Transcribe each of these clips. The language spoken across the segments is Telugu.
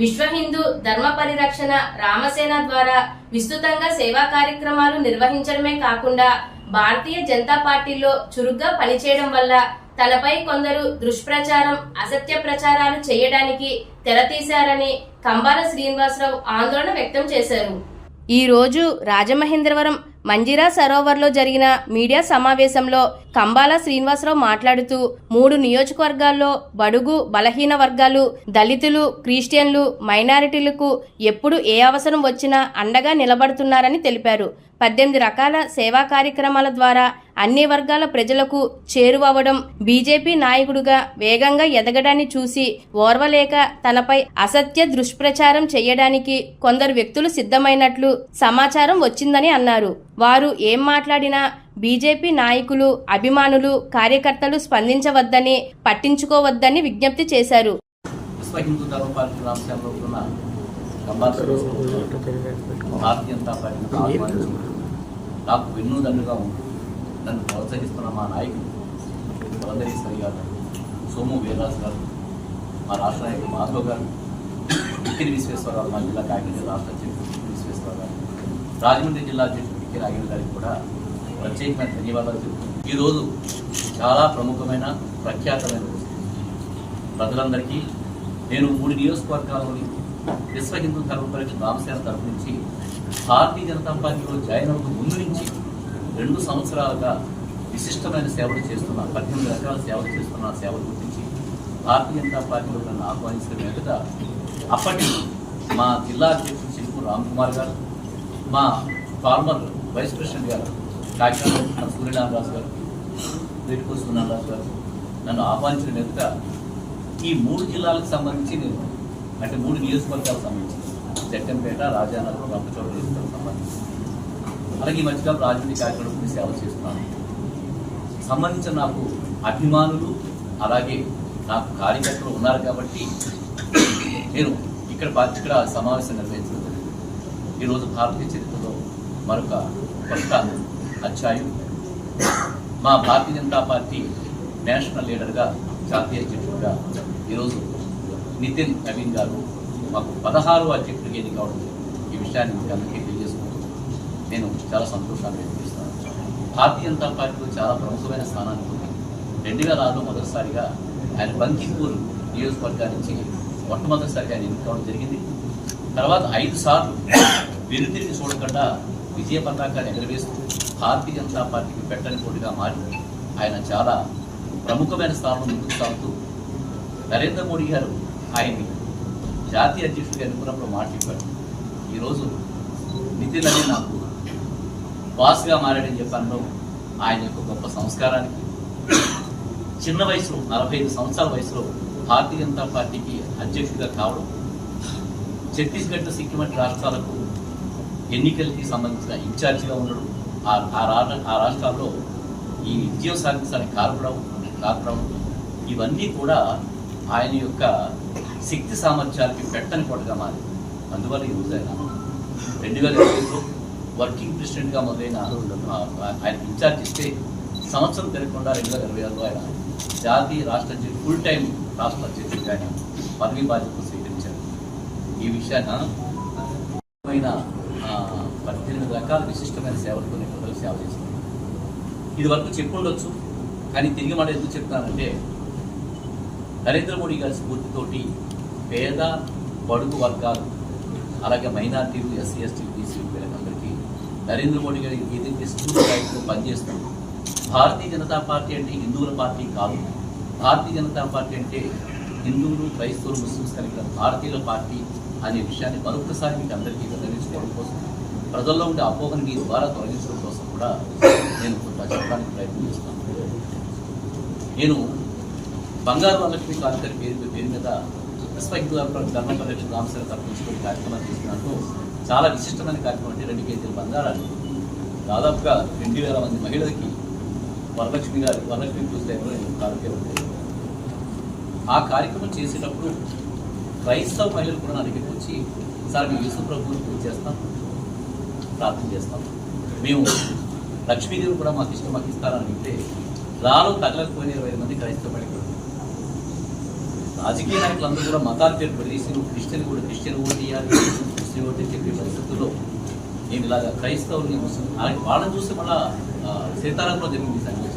విశ్వ హిందూ ధర్మ పరిరక్షణ రామసేన ద్వారా విస్తృతంగా సేవా కార్యక్రమాలు నిర్వహించడమే కాకుండా భారతీయ జనతా పార్టీలో చురుగ్గా పనిచేయడం వల్ల తనపై కొందరు దుష్ప్రచారం అసత్య ప్రచారాలు చేయడానికి తెరతీశారని కంబాల శ్రీనివాసరావు ఆందోళన వ్యక్తం చేశారు. ఈ రోజు రాజమహేంద్రవరం మంజిరా సరోవర్లో జరిగిన మీడియా సమావేశంలో కంబాల శ్రీనివాసరావు మాట్లాడుతూ మూడు నియోజకవర్గాల్లో బడుగు బలహీన వర్గాలు దళితులు క్రిస్టియన్లు మైనారిటీలకు ఎప్పుడు ఏ అవసరం వచ్చినా అండగా నిలబడుతున్నారని తెలిపారు. పద్దెనిమిది రకాల సేవా కార్యక్రమాల ద్వారా అన్ని వర్గాల ప్రజలకు చేరువవడం బీజేపీ నాయకుడుగా వేగంగా ఎదగడాన్ని చూసి ఓర్వలేక తనపై అసత్య దుష్ప్రచారం చేయడానికి కొందరు వ్యక్తులు సిద్ధమైనట్లు సమాచారం వచ్చిందని అన్నారు. వారు ఏం మాట్లాడినా బీజేపీ నాయకులు అభిమానులు కార్యకర్తలు స్పందించవద్దని పట్టించుకోవద్దని విజ్ఞప్తి చేశారు. నాకు నన్ను ప్రోత్సహిస్తున్న మా నాయకులు పురంధరేశ్వరి గారు సోము గారు మా రాష్ట్ర నాయకులు మాధవ్ గారు బిక్కిరి విశ్వేశ్వరరావు మా జిల్లా కాకినాడ రాష్ట్ర అధ్యక్షుడు విశ్వేశ్వరరావు గారు రాజమండ్రి జిల్లా అధ్యక్షుడు బిక్కిరి రాగిణి గారికి కూడా ప్రత్యేకమైన ధన్యవాదాలు చెబుతున్నాను. ఈరోజు చాలా ప్రముఖమైన ప్రఖ్యాతమైన రోజు ప్రజలందరికీ నేను మూడు నియోజకవర్గాల్లోని విశ్వ హిందూ ధర్మ పరిషత్ రామసేన తరపు నుంచి భారతీయ జనతా పార్టీలో జాయిన్ అవుతూ ముందు నుంచి రెండు సంవత్సరాలుగా విశిష్టమైన సేవలు చేస్తున్న పద్దెనిమిది రకాల సేవలు చేస్తున్న సేవల గురించి భారతీయ జనతా పార్టీలో నన్ను ఆహ్వానించిన మీదట అప్పటి మా జిల్లా అధ్యక్షుడు చిలుపు రామ్ కుమార్ గారు మా ఫార్మర్ వైస్ ప్రెసిడెంట్ గారు కాకినాడ సూర్యనారాయణ గారు వీటికో సూర్యనారాయణ గారు నన్ను ఆహ్వానించిన మీదట ఈ మూడు జిల్లాలకు సంబంధించి నేను అంటే మూడు నియోజకవర్గాలకు సంబంధించి జట్టంపేట రాజానగరం రంపచోడ నియోజకవర్గం సంబంధించి అలాగే ఈ మధ్యకాలం రాజమండ్రి కార్యక్రమం సేవ చేస్తున్నాను సంబంధించిన నాకు అభిమానులు అలాగే నాకు కార్యకర్తలు ఉన్నారు కాబట్టి నేను ఇక్కడ ఇక్కడ సమావేశం నిర్వహించడం జరిగింది. ఈరోజు భారతీయ చరిత్రలో మరొక కొత్త అధ్యాయం. మా భారతీయ జనతా పార్టీ నేషనల్ లీడర్గా జాతీయ అధ్యక్షుడిగా ఈరోజు నితిన్ నవీన్ గారు మాకు పదహారు అధ్యక్షుడికి ఎన్నిక అవడం ఈ విషయాన్ని మీకు అందరికీ తెలియజేసుకుంటూ నేను చాలా సంతోషాన్ని వ్యక్తిస్తాను భారతీయ జనతా పార్టీలో చాలా ప్రముఖమైన స్థానాన్ని ఉంది. రెండు వేల ఆరులో మొదటిసారిగా ఆయన బంకిపూర్ నియోజకవర్గా నుంచి మొట్టమొదటిసారిగా ఆయన ఎన్నికవడం జరిగింది. తర్వాత ఐదు సార్లు వెనుతిరిగి చూడకుండా విజయ పతాకాన్ని ఎగరవేస్తూ భారతీయ జనతా పార్టీకి పెట్టని పోటీగా మారి ఆయన చాలా ప్రముఖమైన స్థానంలో ముందుకు సాగుతూ నరేంద్ర మోడీ గారు ఆయన్ని జాతీయ అధ్యక్షుడిగా ఎన్నుకున్నప్పుడు మాట చెప్పారు. ఈరోజు నితిన్ అని నాకు బాస్గా మారాడని చెప్పాను ఆయన యొక్క గొప్ప సంస్కారానికి చిన్న వయసులో నలభై ఐదు సంవత్సరాల వయసులో భారతీయ జనతా పార్టీకి అధ్యక్షుడిగా కావడం ఛత్తీస్గఢ్ సిక్కిం వంటి రాష్ట్రాలకు ఎన్నికలకి సంబంధించిన ఇన్ఛార్జిగా ఉండడం ఆ- ఆ రా- ఆ రాష్ట్రాల్లో ఈ విజయం సాధించడానికి కారపడం కారపడం ఇవన్నీ కూడా ఆయన యొక్క శక్తి సామర్థ్యాలకి పెట్టని కొట్టగా మారి అందువల్ల ఈ రోజు ఆయన రెండు వేల ఇరవైలో వర్కింగ్ ప్రెసిడెంట్గా మొదలైన ఆయన ఇన్ఛార్జ్ ఇస్తే సంవత్సరం తిరగకుండా రెండు వేల ఇరవై ఆరులో ఆయన జాతీయ రాష్ట్ర అధ్యక్షుడు ఫుల్ టైం రాష్ట్ర అధ్యక్షుడిగా ఆయన పదవి బాధ్యతలు స్వీకరించారు. ఈ విషయాన్ని పద్దెనిమిది రకాల విశిష్టమైన సేవలు కొన్ని ప్రజలకు సేవ చేసింది ఇది వరకు చెప్పుండొచ్చు కానీ తిరిగి మాట ఎందుకు చెప్తానంటే నరేంద్ర మోడీ గారి స్ఫూర్తితోటి పేద బడుగు వర్గాలు అలాగే మైనార్టీలు ఎస్సీ ఎస్టీ బీసీ వీళ్ళకందరికీ నరేంద్ర మోడీ గారి ఏదైతే స్ఫూర్తిదాయకంగా పనిచేస్తాం భారతీయ జనతా పార్టీ అంటే హిందువుల పార్టీ కాదు. భారతీయ జనతా పార్టీ అంటే హిందువులు క్రైస్తవులు ముస్లిమ్స్ కలిగిన భారతీయుల పార్టీ అనే విషయాన్ని మరొకసారి మీకు అందరికీ వెల్లడించుకోవడం కోసం ప్రజల్లో ఉండే అపోహను మీ ద్వారా తొలగించడం కోసం కూడా నేను కొంత చెప్పడానికి ప్రయత్నం చేస్తాను. నేను బంగారు వరలక్ష్మి కార్యక్రమ పేరు పేరు మీద విశ్వ ధర్మ పరిరక్షణ రామసేన తరపు కార్యక్రమాలు చేస్తున్నాను చాలా విశిష్టమైన కార్యక్రమం అంటే రెండు కేజీల బంగారాలు. దాదాపుగా రెండు వేల మంది మహిళలకి వరలక్ష్మి గారి వరలక్ష్మి చూస్తే ఎవరో నేను కానుకే ఆ కార్యక్రమం చేసేటప్పుడు క్రైస్తవ మహిళలు కూడా నా దగ్గరికి వచ్చి సార్ మేము యేసు ప్రభువుని పూజ చేస్తాం ప్రార్థన చేస్తాం. మేము లక్ష్మీదేవి కూడా మాకు ఇష్టం మాకు ఇస్తారని అంటే రాలో తగలకపోయిన ఇరవై మంది క్రైస్తవ మహిళలు రాజకీయ నాయకులందరూ కూడా మతాలు పేరు ప్రదేశం క్రిస్టియన్ కూడా క్రిస్టియన్ ఓటు ఇవ్వాలి ముస్లిం ఓటు చెప్పే పరిస్థితుల్లో నేను ఇలాగా క్రైస్తవుని ముస్లిం అలాగే వాళ్ళని చూసి మళ్ళా సీతారామంలో సీతారాంలో జరిగింది ఈ సంఘటన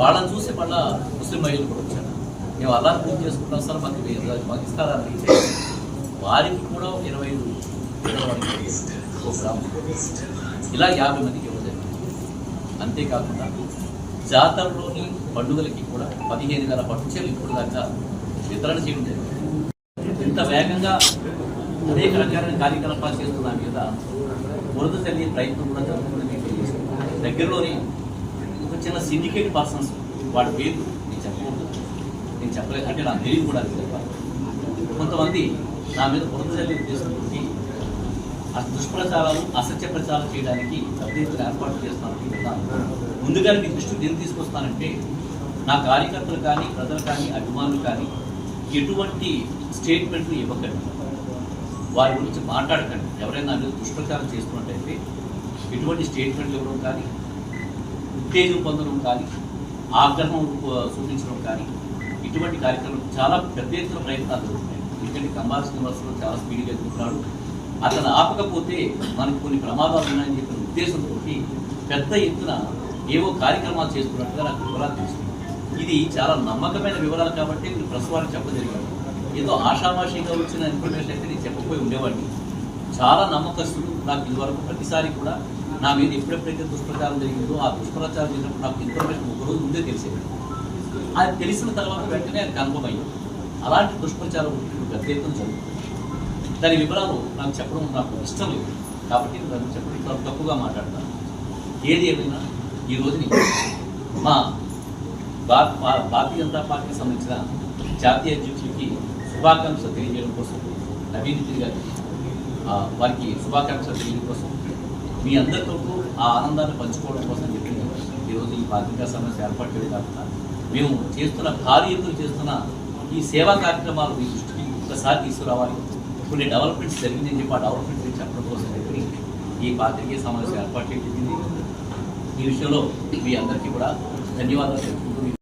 వాళ్ళని చూసి మళ్ళా ముస్లిం మహిళలు కూడా వచ్చారు. మేము అలా పూజ చేసుకుంటాం సార్ మాకు వే- మాకు ఇస్తారని వారికి కూడా ఒక ఇరవై ఐదు ఇలా యాభై మందికి ఇవ్వలేదు అంతేకాకుండా జాతరలోని పండుగలకి కూడా పదిహేను వేల పట్టుచీరలు ఇప్పుడు దాకా వితరణ చేయడం జరిగింది. ఇంత వేగంగా అనేక రకాలైన కార్యకలాపాలు చేస్తున్న మీద బురద చల్లి ప్రయత్నం కూడా జరుగుతుందని దగ్గరలోని ఒక చిన్న సిండికేట్ పర్సన్స్ వాడి పేరు నేను చెప్పలేదు. అంటే నాకు తెలియదు కూడా అది చెప్పాలి కొంతమంది నా మీద బురద చల్లి ఉద్దేశంతో ఆ దుష్ప్రచారాలు అసత్య ప్రచారం చేయడానికి పెద్ద ఎత్తున ఏర్పాటు చేస్తానని విన్నాను ముందుగా మీ దృష్టికి నేను తీసుకొస్తానంటే నా కార్యకర్తలు కానీ ప్రజలు కానీ అభిమానులు కానీ ఎటువంటి స్టేట్మెంట్లు ఇవ్వకండి. వారి గురించి మాట్లాడకండి. ఎవరైనా మీద దుష్ప్రచారం చేస్తున్నట్టయితే ఎటువంటి స్టేట్మెంట్లు ఇవ్వడం కానీ ఉత్తేజం పొందడం కానీ ఆగ్రహం చూపించడం కానీ ఇటువంటి కార్యక్రమం చాలా పెద్ద ఎత్తున ప్రయత్నాలు జరుగుతున్నాయి. ఎందుకంటే కంబాల్ శ్రీనివాసరావు చాలా స్పీడ్గా ఎదుగుతున్నాడు అతను ఆపకపోతే మనకు కొన్ని ప్రమాదాలు ఉన్నాయని చెప్పిన ఉద్దేశంతో పెద్ద ఎత్తున ఏవో కార్యక్రమాలు చేస్తున్నట్టుగా నాకు వివరాలు తెలుస్తుంది ఇది చాలా నమ్మకమైన వివరాలు కాబట్టి మీరు ప్రెస్ వారికి చెప్పగలిగాను ఏదో ఆషామాషిగా వచ్చిన ఇన్ఫర్మేషన్ అయితే నేను చెప్పకపోయి ఉండేవాడిని. చాలా నమ్మకస్తులు నాకు ఇదివరకు ప్రతిసారి కూడా నా మీద ఎప్పుడెప్పుడైతే దుష్ప్రచారం జరిగిందో ఆ దుష్ప్రచారం చేసినప్పుడు నాకు ఇన్ఫర్మేషన్ ఒకరోజు ముందే తెలిసేది. అది తెలిసిన తర్వాత వెంటనే అది కన్ఫర్మ్ అలాంటి దుష్ప్రచారం ఇప్పుడు పెద్ద ఎత్తున జరుగుతుంది దాని వివరాలు నాకు చెప్పడం నాకు ఇష్టం లేదు. కాబట్టి నేను దాన్ని చెప్పడం చాలా తప్పుగా మాట్లాడతాను. ఏది ఏమైనా ఈ రోజుని మా భా- భారతీయ జనతా పార్టీకి సంబంధించిన జాతీయ అధ్యక్షులకి శుభాకాంక్షలు తెలియజేయడం కోసం అభివృద్ధి నితిన్ గారికి వారికి శుభాకాంక్షలు తెలియడం కోసం మీ అందరితో ఆ ఆనందాన్ని పంచుకోవడం కోసం చెప్పిన ఈరోజు ఈ పత్రికా సమస్య ఏర్పాటు చేయడం కాకుండా మేము చేస్తున్న భారీ ఎత్తున చేస్తున్న ఈ సేవా కార్యక్రమాలు మీ దృష్టికి ఒకసారి తీసుకురావాలి. కొన్ని డెవలప్మెంట్స్ జరిగిందని చెప్పి ఆ డెవలప్మెంట్ గురించి చెప్పడం కోసం చెప్పి ఈ పాత్రికేయ సమావేశం ఏర్పాటు చేయడం ఈ విషయంలో మీ అందరికీ కూడా ధన్యవాదాలు తెలుపుకుంటూ